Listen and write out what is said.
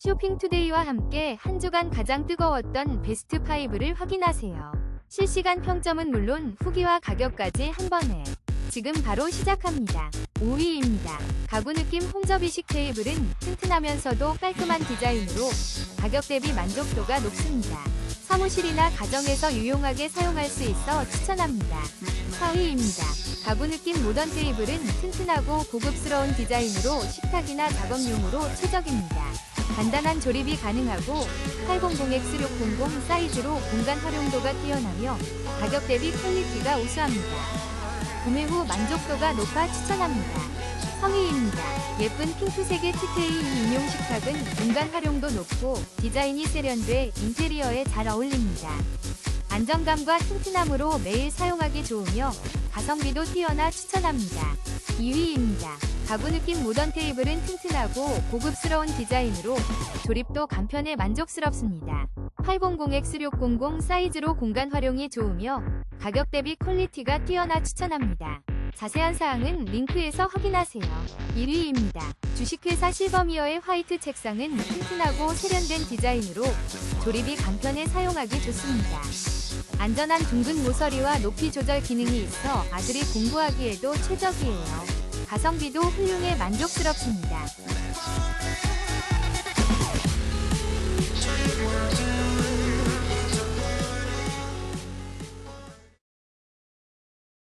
쇼핑투데이와 함께 한 주간 가장 뜨거웠던 베스트 5를 확인하세요. 실시간 평점은 물론 후기와 가격까지 한 번에. 지금 바로 시작합니다. 5위입니다. 가구 느낌 홈저비식 테이블은 튼튼하면서도 깔끔한 디자인으로 가격 대비 만족도가 높습니다. 사무실이나 가정에서 유용하게 사용할 수 있어 추천합니다. 4위입니다. 가구 느낌 모던 테이블은 튼튼하고 고급스러운 디자인으로 식탁이나 작업용으로 최적입니다. 간단한 조립이 가능하고 800X600 사이즈로 공간 활용도가 뛰어나며 가격 대비 퀄리티가 우수합니다. 구매 후 만족도가 높아 추천합니다. 성의입니다. 예쁜 핑크색의 티테이 인용 식탁은 공간 활용도 높고 디자인이 세련돼 인테리어에 잘 어울립니다. 안정감과 튼튼함으로 매일 사용하기 좋으며 가성비도 뛰어나 추천합니다. 2위입니다. 가구 느낌 모던 테이블은 튼튼하고 고급스러운 디자인으로 조립도 간편해 만족스럽습니다. 800X600 사이즈로 공간 활용이 좋으며 가격 대비 퀄리티가 뛰어나 추천합니다. 자세한 사항은 링크에서 확인하세요. 1위입니다. 주식회사 실버미어의 화이트 책상은 튼튼하고 세련된 디자인으로 조립이 간편해 사용하기 좋습니다. 안전한 둥근 모서리와 높이 조절 기능이 있어 아들이 공부하기에도 최적이에요. 가성비도 훌륭해 만족스럽습니다.